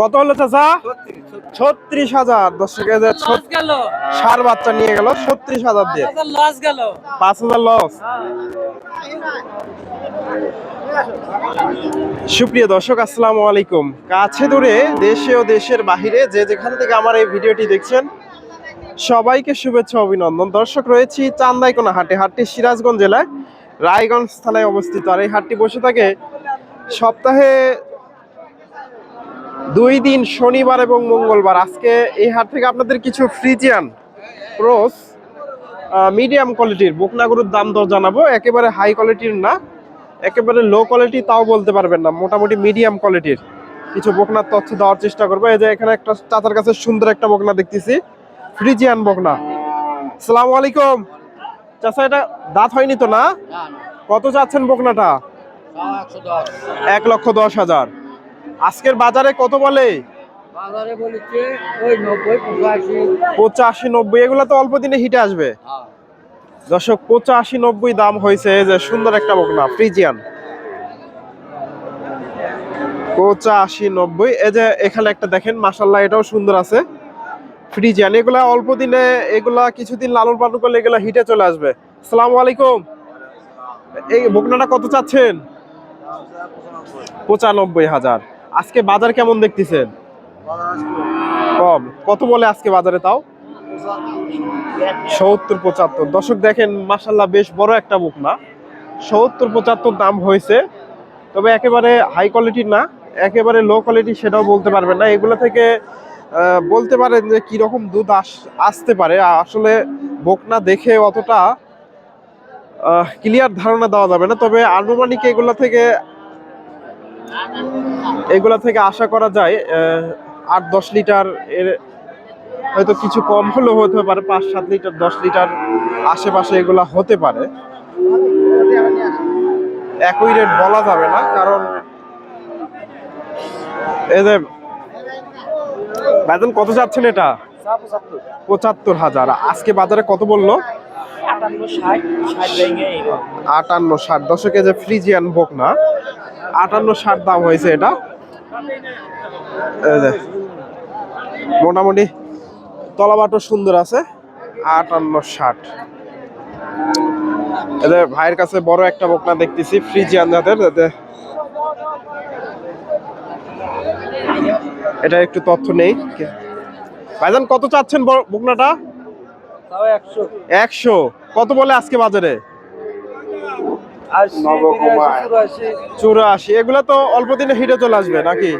কত হলো চাচা? ছত্রিশ হাজার। দর্শক সার বাচ্চা নিয়ে গেল ছত্রিশ হাজার দিয়ে। পাঁচ হাজার লস সুপ্রিয় দর্শক আসসালামু আলাইকুম। কাছে দূরে দেশে ও দেশের বাহিরে যে যেখান থেকে আমার এই ভিডিওটি দেখছেন সবাইকে শুভেচ্ছা অভিনন্দন। দর্শক রয়েছি চান্দাইকোনা হাটে। হাটটি সিরাজগঞ্জ জেলায়। রায়গঞ্জ থানায় অবস্থিত। আর এই হাটটি বসে থাকে সপ্তাহে দুই দিন শনিবার এবং মঙ্গলবার। আজকে এই হাট থেকে আপনাদের কিছু ফ্রিজিয়ান ক্রস মিডিয়াম কোয়ালিটির বকনা গরুর দাম দর জানাব। একেবারে হাই কোয়ালিটির না একেবারে লো কোয়ালিটি তাও বলতে পারবেন না। মোটামুটি মিডিয়াম কোয়ালিটির কিছু বকনার তথ্য দেওয়ার চেষ্টা করব। এই যে এখানে একটা চাচার কাছে সুন্দর একটা বকনা দেখতেছি ফ্রিজিয়ান বকনা। সালাম আলাইকুম। চাচা এটা দাঁত হয়নি তো না? কত চাচ্ছেন বকনাটা? এক লক্ষ দশ হাজার। আজকের বাজারে কত বলে? বাজারে বলেছে ওই নব্বই পঁচাশি। পঁচাশি নব্বই এগুলো তো অল্প দিনে হিটে আসবে। দর্শক পঁচাশি নব্বই দাম হয়েছে এই যে সুন্দর একটা বকনা ফ্রিজিয়ান। পঁচাশি নব্বই এই যে এখানে একটা দেখেন মাসাল্লাহ এটাও সুন্দর আছে। ফ্রিজিয়ান এগুলা অল্প দিনে এগুলা কিছুদিন লালন পালন করলে এগুলা হিটে চলে আসবে। সালাম আলাইকুম। এই বকনাটা কত চাচ্ছেন? পঁচানব্বই হাজার। আজকে বাজার কেমন দেখতেছেন? কম। কত বলে আজকে বাজারে তাও? সত্তর পঁচাত্তর। দর্শক দেখেন মাসাল্লাহ বেশ বড় একটা বুক না? সত্তর পঁচাত্তর দাম হয়েছে, তবে একেবারে হাই কোয়ালিটির না, একেবারে লো কোয়ালিটি সেটাও বলতে পারবেন না। এগুলো থেকে বলতে পারেন যে কীরকম দুধ আস, আসতে পারে। আসলে বকনা দেখে অতটা ক্লিয়ার ধারণা দেওয়া যাবে না। তবে আনুমানিক এগুলো থেকে এগুলা থেকে আশা করা যায় আট দশ লিটার এর হয়তো কিছু কম হলেও হতে পারে পাঁচ সাত লিটার দশ লিটার আশেপাশে এগুলা হতে পারে। একই রেট বলা যাবে না কারণ এই যে বেতন কত যাচ্ছেন এটা? পঁচাত্তর হাজার। আজকে বাজারে কত বলল? আটান্ন ষাট দশকে যে ফ্রিজিয়ান বোক না আটান্ন ষাট দাম হয়েছে এটা। মোটামুটি তলাবাটো সুন্দর আছে আটান্ন ষাট। এদের ভাইয়ের কাছে বড় একটা বকনা দেখতেছি ফ্রিজিয়ান জাতের এতে এটা একটু তথ্য নেই। ভাইজান কত চাচ্ছেন বকনাটা? একশো। কত বলে আজকে বাজারে। চুরাশি। এগুলা তো অল্প দিনে হিটে চলে আসবে নাকি?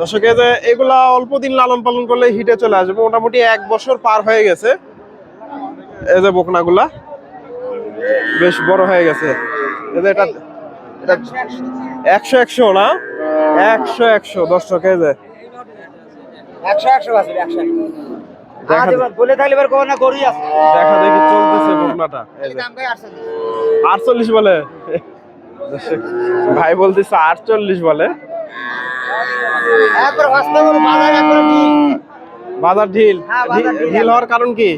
দর্শকে যে এগুলা অল্প দিন লালন পালন করলে হিটে চলে আসবে মোটামুটি এক বছর পার হয়ে গেছে। এই যে বকনাগুলা বেশ বড় হয়ে গেছে। এই যে এটা একশো একশো না? একশো একশো দর্শক এই যে। একশো একশো। বলে থাকলে এবার কোনো না করি আছে। দেখা দেখি চলতেছে বকনাটা আটচল্লিশ বলে। ভাই বলতেছে আটচল্লিশ বলে। বাজার ঢিল। হ্যাঁ, ঢিল ঢিল হওয়ার কারণ কি?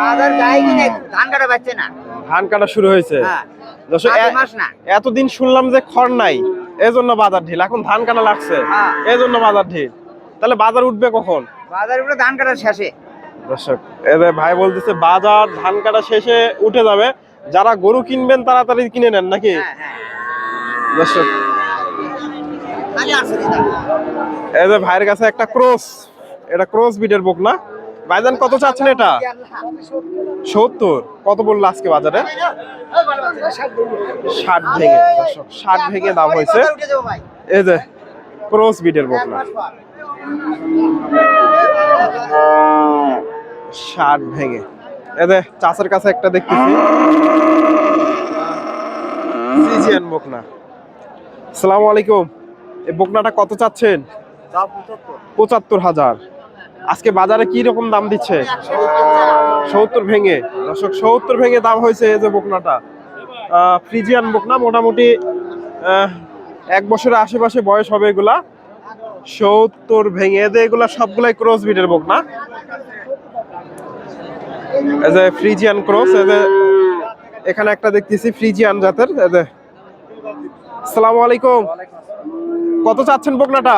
বাজার গায়ে কিনে ধান কাটা পাচ্ছে না। ধান কাটা শুরু হয়েছে। হ্যাঁ। এতদিন শুনলাম যে খড় নাই এজন্য বাজার ঢিল। এখন ধান কাটা লাগছে হ্যাঁ। এজন্য বাজার ঢিল। তাহলে বাজার উঠবে কখন? বাজার উপরে ধান কাটার শেষে। দর্শক এদের ভাই বলতেছে বাজার ধান কাটা শেষে উঠে যাবে। যারা গরু কিনবেন তাড়াতাড়ি কিনে নেন নাকি? হ্যাঁ হ্যাঁ। দর্শক এদের ভাইয়ের কাছে একটা ক্রস এটা ক্রস বিটের বুক না? ভাইজান কত চাচ্ছেন এটা? সত্তর। কত বলল আজকে বাজারে? ষাট ভেঙে দর্শক ষাট ভেঙে দাম হয়েছে। এই যে ক্রস বিটের বকনা ষাট ভেঙে। এদের চাষের কাছে একটা দেখতেছি। ফ্রিজিয়ান বকনা। সালাম আলাইকুম। এই বকনাটা কত চাচ্ছেন? পঁচাত্তর হাজার। আজকে বাজারে কি রকম দাম দিচ্ছে? সত্তর ভেঙে। দর্শক, সত্তর ভেঙে দাম হয়েছে এই যে বকনাটা। ফ্রিজিয়ান বকনা, মোটামুটি এক বছরের আশেপাশে বয়স হবে এগুলা। সত্তর ভেঙে। এদের এগুলা সবগুলাই ক্রস বিটের বকনা। এই যে ফ্রিজিয়ান ক্রস এদের এখানে একটা দেখতেছি ফ্রিজিয়ান জাতের এদের আসসালামু আলাইকুম। কত চাচ্ছেন বকনাটা?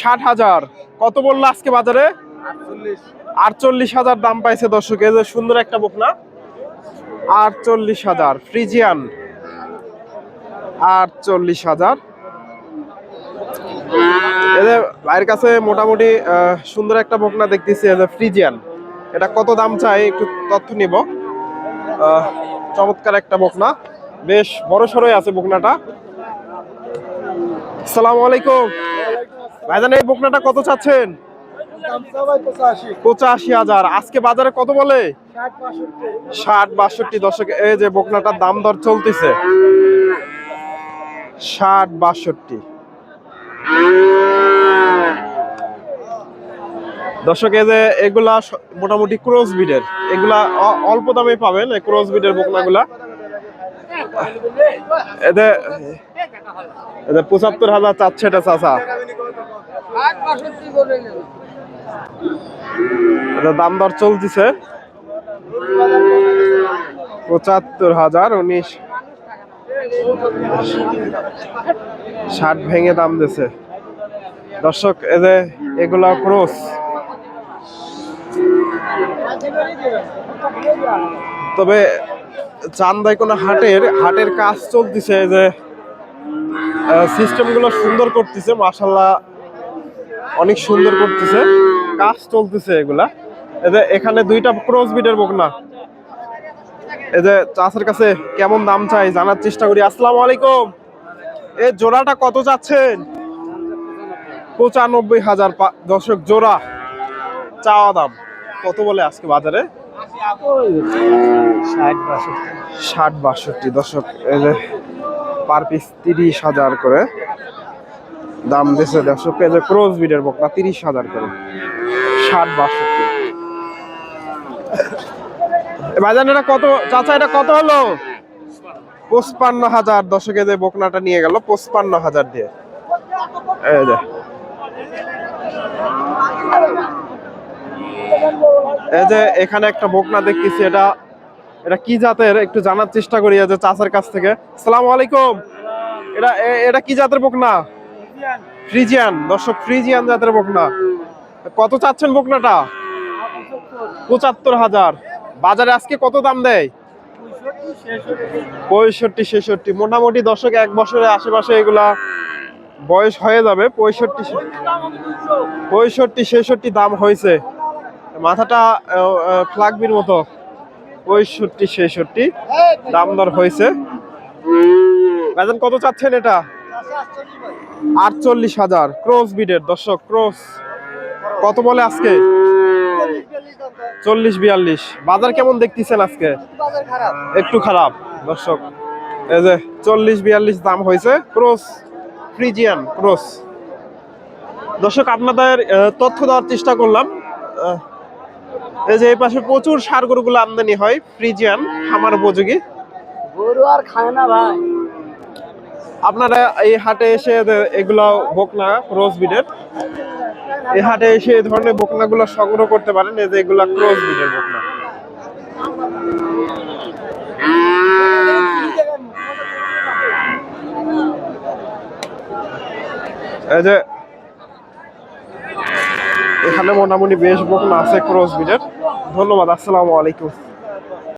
ষাট হাজার। কত বলল আজকে বাজারে? আটচল্লিশ হাজার দাম পাইছে দর্শক, এই যে সুন্দর একটা বকনা। আটচল্লিশ হাজার ফ্রিজিয়ান আটচল্লিশ হাজার। এদের ভাইয়ের কাছে মোটামুটি সুন্দর একটা বকনা দেখতেছি যে ফ্রিজিয়ান এটা কত দাম চাই? একটু তথ্য নিব। চমৎকার একটা বকনা। বেশ বড় সড়ই আছে বকনাটা। আসসালামু আলাইকুম। ভাইজান, এই বকনাটা কত চাচ্ছেন? পঁচাশি হাজার। আজকে বাজারে কত বলে? ষাট বাষট্টি। দশক এই যে বকনাটার দাম দর চলতেছে। ষাট বাষট্টি। দর্শক, এই যে এগুলা মোটামুটি ক্রস বিডের এগুলা অল্প দামে পাবেন ক্রস বিডের বকনাগুলা। এদের পঁচাত্তর হাজার চাচ্ছে এটা চাচা। এটা দাম দর চলতেছে। পঁচাত্তর হাজার উনিশ। ষাট ভেঙে দাম দিছে। দর্শক এদের এগুলা ক্রস তবে চান্দাই কোনো হাটের হাটের কাজ চলতেছে যে সিস্টেমগুলো সুন্দর করতেছে মাসাল্লাহ অনেক সুন্দর করতেছে, কাজ চলতেছে এগুলা। এদের এখানে দুইটা ক্রস বিটের বকনা। এই যে চাষের কাছে কেমন দাম চাই জানার চেষ্টা করি। আসসালামু আলাইকুম। এ জোড়াটা কত যাচ্ছেন? পঁচানব্বই হাজার দর্শক, জোড়া। চাওয়া দাম। কত বলে আজকে বাজারে? ষাট বাষট্টি। ষাট বাষট্টি দশক পার পিস তিরিশ হাজার করে দাম দিছে দর্শক, এই যে ক্রোজ বিডের বকনা তিরিশ হাজার করে। ষাট বাষট্টি। ভাইজান, এটা কত, চাচা, এটা কত হলো? পঁচপান্ন হাজার। দশকে যে বকনাটা নিয়ে গেল, পঁচপান্ন হাজার দিয়ে। এই যে। এই যে এখানে একটা বকনা দেখতেছি, এটা এটা কি জাতের? একটু জানার চেষ্টা করি যে চাচার কাছ থেকে। সালাম আলাইকুম। এটা এটা কি জাতের বকনা? ফ্রিজিয়ান। দর্শক, ফ্রিজিয়ান জাতের বকনা। কত চাচ্ছেন বকনাটা? পঁচাত্তর হাজার। বাজারে আজকে কত দাম দেয়? পঁয়ষট্টি, ছেষট্টি। মোটামুটি দর্শক, এক বছরের আশেপাশে এগুলা বয়স হয়ে যাবে। পঁয়ষট্টি পঁয়ষট্টি, ছেষট্টি দাম হয়েছে। মাথাটা ফ্লাগবির মতো। পঁয়ষট্টি, ছেষট্টি। দাম দর হয়েছে। কত চাচ্ছেন এটা? আটচল্লিশ হাজার। ক্রস বিডের, দর্শক, ক্রস। কত বলে আজকে? চল্লিশ, বিয়াল্লিশ। বাজার কেমন দেখতেছেন আজকে? একটু খারাপ, দর্শক। এই যে, চল্লিশ, বিয়াল্লিশ দাম হয়েছে। Cross, Friesian cross. দর্শক, আপনাদের তথ্য দেওয়ার চেষ্টা করলাম। এই যে এই পাশে প্রচুর সার গরুগুলো আমদানি হয় ফ্রিজিয়ান খামার উপযোগী। গরু আর খায় না ভাই। আপনারা এই হাটে এসে এগুলো বকনা ক্রস বিডের এই হাটে এসে এই ধরনের বকনাগুলো সংগ্রহ করতে পারেন এই যে এগুলা ক্রস বিডের বকনা। এই যে এখানে মোটামুটি বেশ বকনা আছে ক্রস বিডের ধন্যবাদ আসসালামু আলাইকুম।